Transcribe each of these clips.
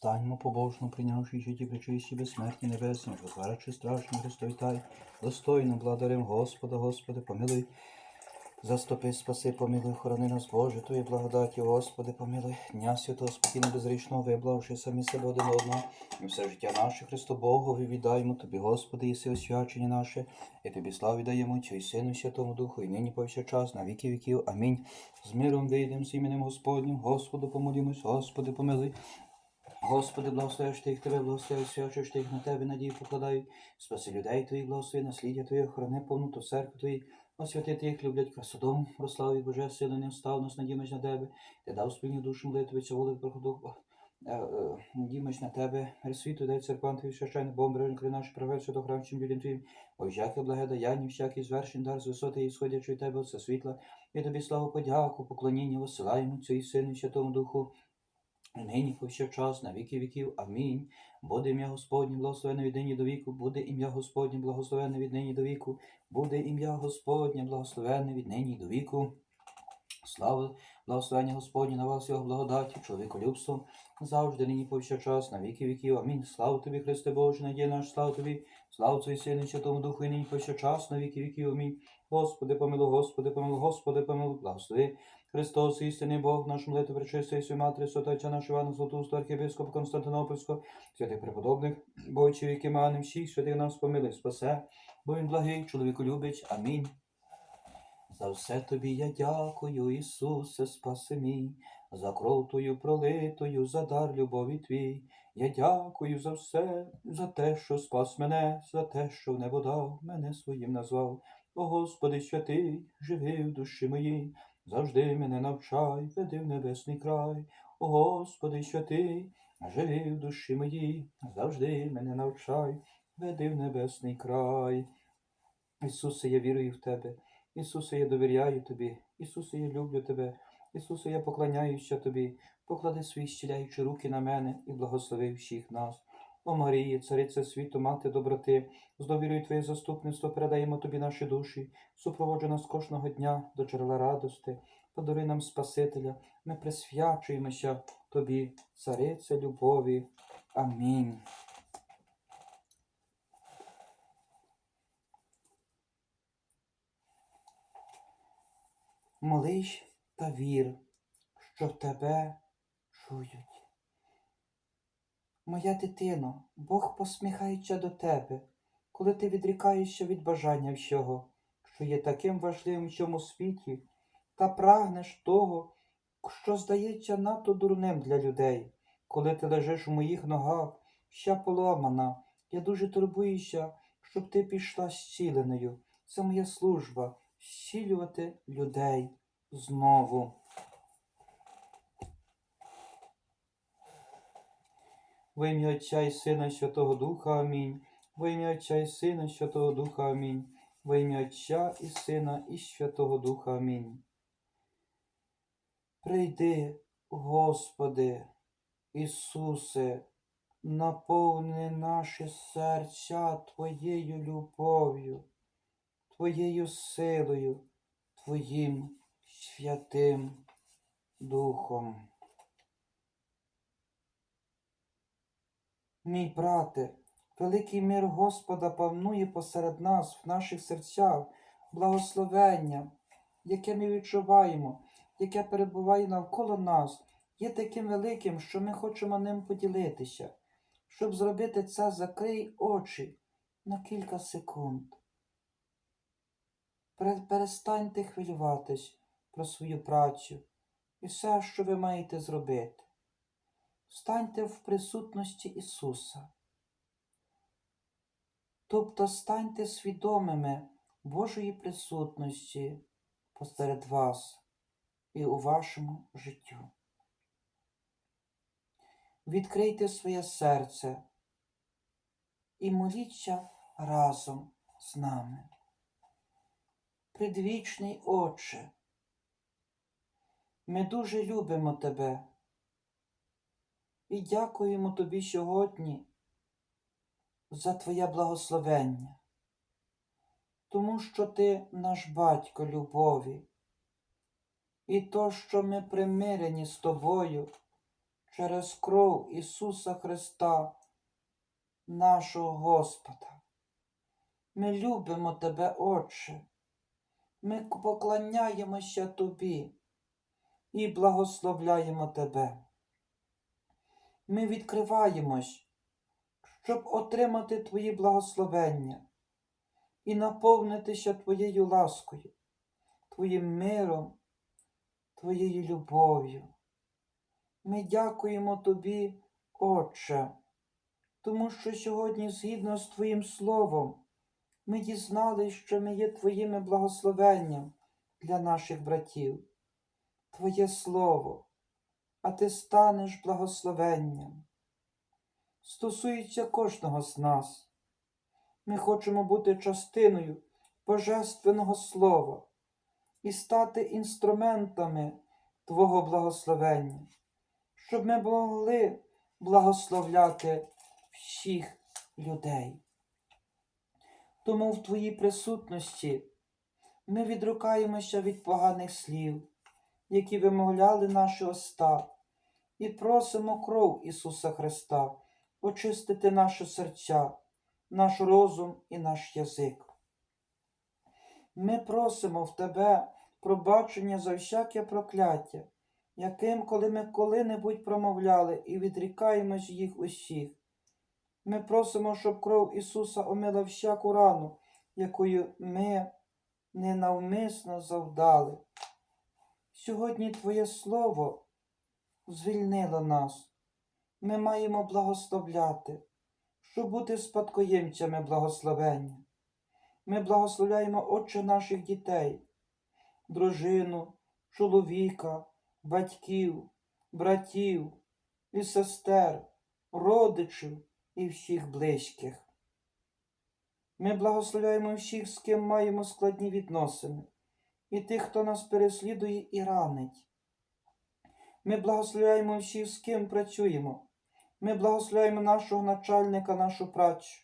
Станьмо побожно, прийнявши житті причисті безсмертні небесні, розварачи страшні Христові тай, достойно благодарим Господа, Господи, помилуй. Заступи, спаси, помилуй, хорони нас, Боже, Твої благодаті, Господи, помилуй, дня святого спокійно безрічного, виблавши самі себе один одного, і все життя наше, Христо Богові, віддаємо Тобі, Господи, єси освячення наше, і Тобі славу віддаємо, Отцю і Сину, і Святому Духу, і нині повсякчас, на віки віків. Амінь. З миром вийдемо з іменем Господнім, Господу помолімось, Господи, помилуй. Господи, благословиш тих тебе, благословиш свячиш тих на тебе, надію покладають. Спаси людей твоїх, благослови, насліддя Твоє, охорони повноту церкви Твої, освяти тих, люблять красотом, прослави Боже, сили не встав нас, надімось на тебе, ти дав спільню душу молитви, волю проходу. Надімось на тебе, Пресвіту, дай церквам Твій священник, Богом бережен край наш, приведши до храм, чим людям Твоїм. Ой, всяке благе даяння, всякий звершень дар з висоти і від тебе, все світла, і тобі славу, подяку, поклоніння, висилаємо Цю і Сину, і Святому Духу, нині повсякчас, на віки віків. Амінь. Буде ім'я Господнє благословене від нині до віку, буде ім'я Господнє благословене від нині до віку, буде ім'я Господнє благословене від нині до віку. Слава, благословення Господнє на вас, його благодаті, чоловіколюбством, завжди нині повсякчас, на віки віків. Амінь. Слава тобі, Христе Боже, надія наш, слава тобі, слава Твій Сину, і Святому Духу, і нині повсякчас, на віки віків. Амінь. Господи, помилуй, Господи, помилуй, Господи, помилуй, благослови. Христос, істинний Бог, наш молитва пречистої свій матері, святача наш Івана Златоуста, архієпископа Константинопольського, святих преподобних, бойчів, які мани всіх святих нас помилуй, спасе, бо він благий, чоловіку любить. Амінь. За все тобі я дякую, Ісусе, спаси мій, за кров Твою пролитою, за дар любові Твій. Я дякую за все, за те, що спас мене, за те, що в небо дав, мене своїм назвав. О Господи святий, живи в душі моїй, завжди мене навчай, веди в небесний край. О Господи святий, живи в душі моїй, завжди мене навчай, веди в небесний край. Ісусе, я вірую в Тебе. Ісусе, я довіряю Тобі, Ісусе, я люблю Тебе, Ісусе, я поклоняюся Тобі, поклади свої щіляючі руки на мене і благослови всіх нас. О Марії, цариця світу, мати доброти, з довірою Твоє заступництво передаємо Тобі наші душі, супроводжу нас кожного дня до джерела радости, подаруй нам Спасителя, ми присвячуємося Тобі, цариця любові. Амінь. Молись та вір, що тебе чують. Моя дитино, Бог посміхається до тебе, коли ти відрікаєшся від бажання всього, що є таким важливим в цьому світі, та прагнеш того, що здається надто дурним для людей, коли ти лежиш у моїх ногах, вся поломана, я дуже турбуюся, щоб ти пішла зціленою. Це моя служба зцілювати людей знову. Во ім'я Отця і Сина Святого Духа Амінь. Во ім'я Отця і Сина Святого Духа Амінь. Во ім'я Отця і Сина і Святого Духа Амінь. Прийди, Господи, Ісусе, наповни наші серця Твоєю любов'ю, Твоєю силою, Твоїм Святим Духом. Мій брате, великий мир Господа панує посеред нас, в наших серцях, благословення, яке ми відчуваємо, яке перебуває навколо нас, є таким великим, що ми хочемо ним поділитися. Щоб зробити це, закрий очі на кілька секунд. Перестаньте хвилюватись про свою працю і все, що ви маєте зробити. Станьте в присутності Ісуса. Тобто станьте свідомими Божої присутності посеред вас і у вашому життю. Відкрийте своє серце і моліться разом з нами. Предвічний Отче, ми дуже любимо Тебе і дякуємо Тобі сьогодні за Твоє благословення, тому що Ти наш батько любові, і то, що ми примирені з Тобою через кров Ісуса Христа, нашого Господа. Ми любимо Тебе, Отче. Ми поклоняємося Тобі і благословляємо Тебе. Ми відкриваємось, щоб отримати Твої благословення і наповнитися Твоєю ласкою, Твоїм миром, Твоєю любов'ю. Ми дякуємо Тобі, Отче, тому що сьогодні, згідно з Твоїм Словом, ми дізналися, що ми є Твоїми благословенням для наших братів. Твоє Слово, а Ти станеш благословенням. Стосується кожного з нас. Ми хочемо бути частиною Божественного Слова і стати інструментами Твого благословення, щоб ми могли благословляти всіх людей. Тому в Твоїй присутності ми відрукаємося від поганих слів, які вимовляли наші уста, і просимо кров Ісуса Христа очистити наші серця, наш розум і наш язик. Ми просимо в Тебе пробачення за всяке прокляття, яким, коли ми коли-небудь промовляли і відрікаємось їх усіх. Ми просимо, щоб кров Ісуса омила всяку рану, якою ми ненавмисно завдали. Сьогодні Твоє Слово звільнило нас. Ми маємо благословляти, щоб бути спадкоємцями благословення. Ми благословляємо Отче наших дітей, дружину, чоловіка, батьків, братів і сестер, родичів і всіх близьких. Ми благословляємо всіх, з ким маємо складні відносини, і тих, хто нас переслідує і ранить. Ми благословляємо всіх, з ким працюємо. Ми благословляємо нашого начальника, нашу працю.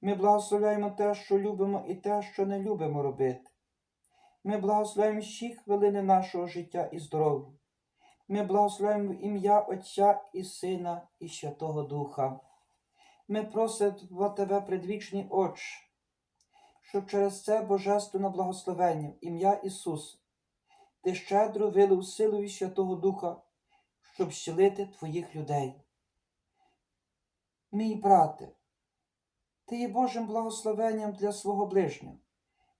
Ми благословляємо те, що любимо, і те, що не любимо робити. Ми благословляємо всі хвилини нашого життя і здоров'я. Ми благословляємо ім'я Отця і Сина і Святого Духа. Ми просимо Тебе, предвічний Отче, щоб через це божественне благословення ім'я Ісуса Ти щедро вилив силою Святого Духа, щоб щелити Твоїх людей. Мій брате, ти є Божим благословенням для свого ближнього.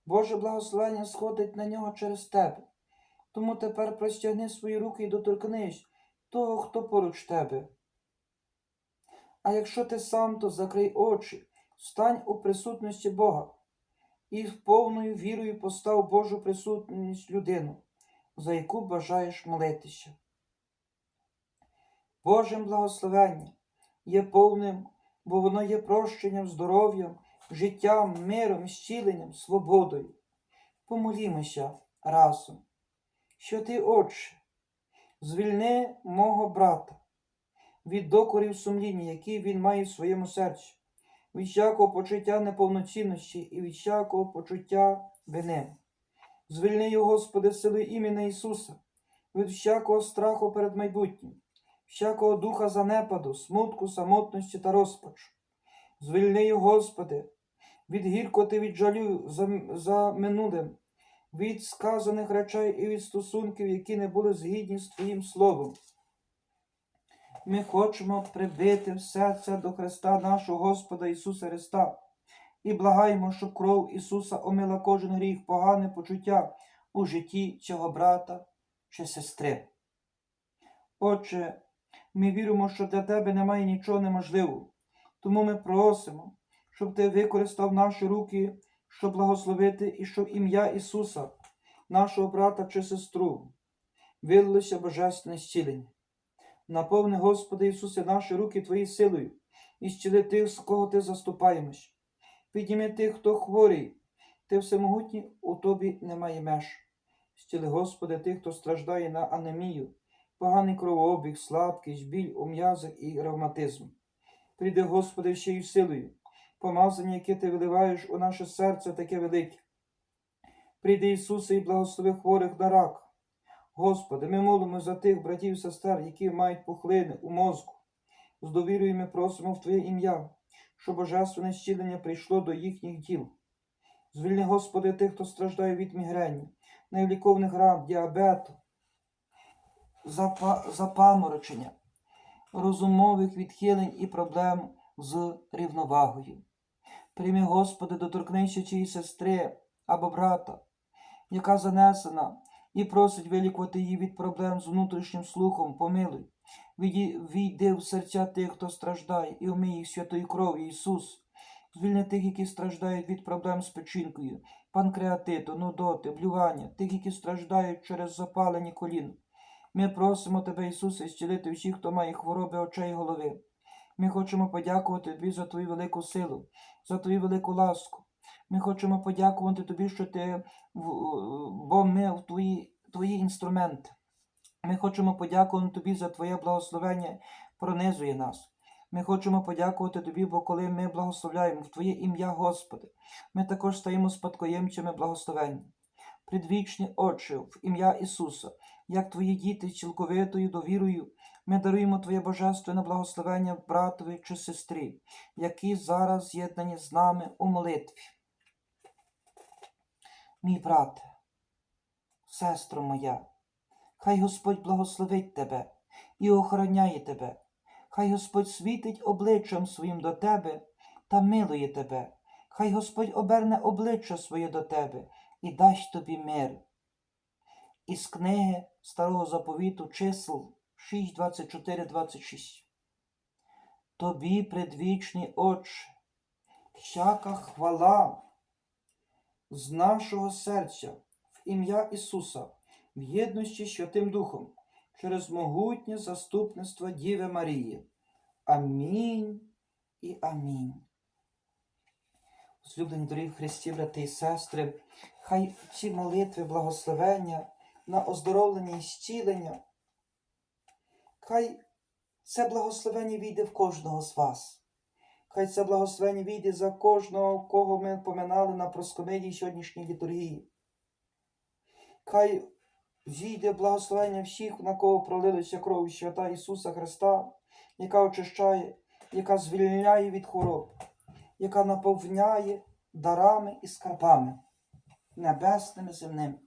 Боже благословення сходить на нього через тебе. Тому тепер простягни свої руки і доторкнись того, хто поруч тебе. А якщо ти сам, то закрий очі, стань у присутності Бога і повною вірою постав Божу присутність людину, за яку бажаєш молитися. Божим благословенням є повним, бо воно є прощенням, здоров'ям, життям, миром, зціленням, свободою. Помолімося разом, що ти, Отче, звільни мого брата від докорів сумління, які він має в своєму серці, від всякого почуття неповноцінності і від всякого почуття вини. Звільни його, Господи, силою імені Ісуса, від всякого страху перед майбутнім, всякого духа занепаду, смутку, самотності та розпачу. Звільни його, Господи, від гіркоти, від жалю за, за минулим, від сказаних речей і від стосунків, які не були згідні з Твоїм Словом. Ми хочемо прибити все це до Христа нашого Господа Ісуса Христа і благаємо, щоб кров Ісуса омила кожен гріх, погане почуття у житті цього брата чи сестри. Отче, ми віримо, що для Тебе немає нічого неможливого, тому ми просимо, щоб Ти використав наші руки, щоб благословити і щоб ім'я Ісуса, нашого брата чи сестру, вилилося божественне зцілення. Наповни, Господи Ісусе, наші руки Твої силою і зціли тих, з кого Ти заступаємось. Підніми тих, хто хворий, Ти всемогутній, у Тобі немає меж. Зціли, Господи, тих, хто страждає на анемію, поганий кровообіг, слабкість, біль у м'язах і ревматизм. Прийди, Господи, ще й силою, помазання, яке Ти виливаєш у наше серце таке велике. Прийди, Ісусе, і благослови хворих на рак, Господи, ми молимо за тих братів і сестер, які мають пухлини у мозку. З довірою ми просимо в Твоє ім'я, щоб божественне зцілення прийшло до їхніх діл. Звільни, Господи, тих, хто страждає від мігрені, невлікованих ран, діабету, запа- запаморочення, розумових відхилень і проблем з рівновагою. Прийми, Господи, доторкнися чиї сестри або брата, яка занесена, і просить вилікувати її від проблем з внутрішнім слухом, помилуй. Війди в серця тих, хто страждає, і умий їх святою кров'ю, Ісус. Звільни тих, які страждають від проблем з печінкою, панкреатиту, нудоти, блювання, тих, які страждають через запалені колін. Ми просимо Тебе, Ісусе, зцілити всіх, хто має хвороби очей і голови. Ми хочемо подякувати Тобі за Твою велику силу, за Твою велику ласку. Ми хочемо подякувати Тобі, що Ти, бо ми в Твої, Твої інструменти. Ми хочемо подякувати Тобі за Твоє благословення пронизує нас. Ми хочемо подякувати Тобі, бо коли ми благословляємо в Твоє ім'я, Господи, ми також стаємо спадкоємцями благословення. Предвічні Отче, в ім'я Ісуса, як Твої діти цілковитою довірою, ми даруємо Твоє божественне благословення братові чи сестрі, які зараз з'єднані з нами у молитві. Мій брате, сестро моя, хай Господь благословить тебе і охороняє тебе. Хай Господь світить обличчям своїм до тебе та милує тебе. Хай Господь оберне обличчя своє до тебе і дасть тобі мир. Із книги Старого заповіту чисел 6, 24, 26. Тобі, предвічний Отче, всяка хвала з нашого серця в ім'я Ісуса, в єдності Святим Духом, через могутнє заступництво Діви Марії. Амінь і амінь. Злюблені дорогі Христі, брати і сестри, хай ці молитви, благословення на оздоровлення і зцілення, хай це благословення війде в кожного з вас. Хай це благословення війде за кожного, кого ми поминали на проскомидії сьогоднішньої літургії. Хай зійде благословення всіх, на кого пролилася кров свята Ісуса Христа, яка очищає, яка звільняє від хвороб, яка наповняє дарами і скарбами небесними земними.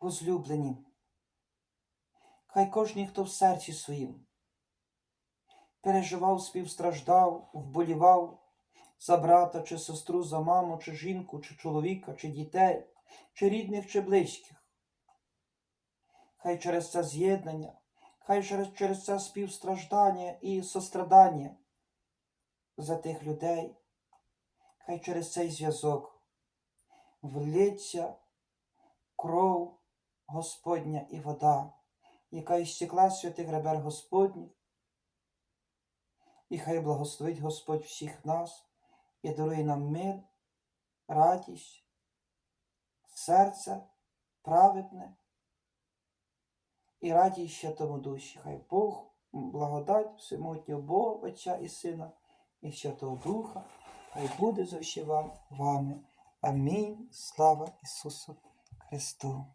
Возлюблені, хай кожен, хто в серці своїм переживав, співстраждав, вболівав за брата чи сестру, за маму, чи жінку, чи чоловіка, чи дітей, чи рідних, чи близьких. Хай через це з'єднання, хай через, через це співстраждання і сострадання за тих людей, хай через цей зв'язок влється кров Господня і вода, яка істекла з святих ребер Господніх, і хай благословить Господь всіх нас і дарує нам мир, радість, серце праведне і радість Святому Душі. Хай Бог благодать всемогутнього Бога, Отця і Сина, і Святого Духа, хай буде завжди вам вами. Амінь. Слава Ісусу Христу!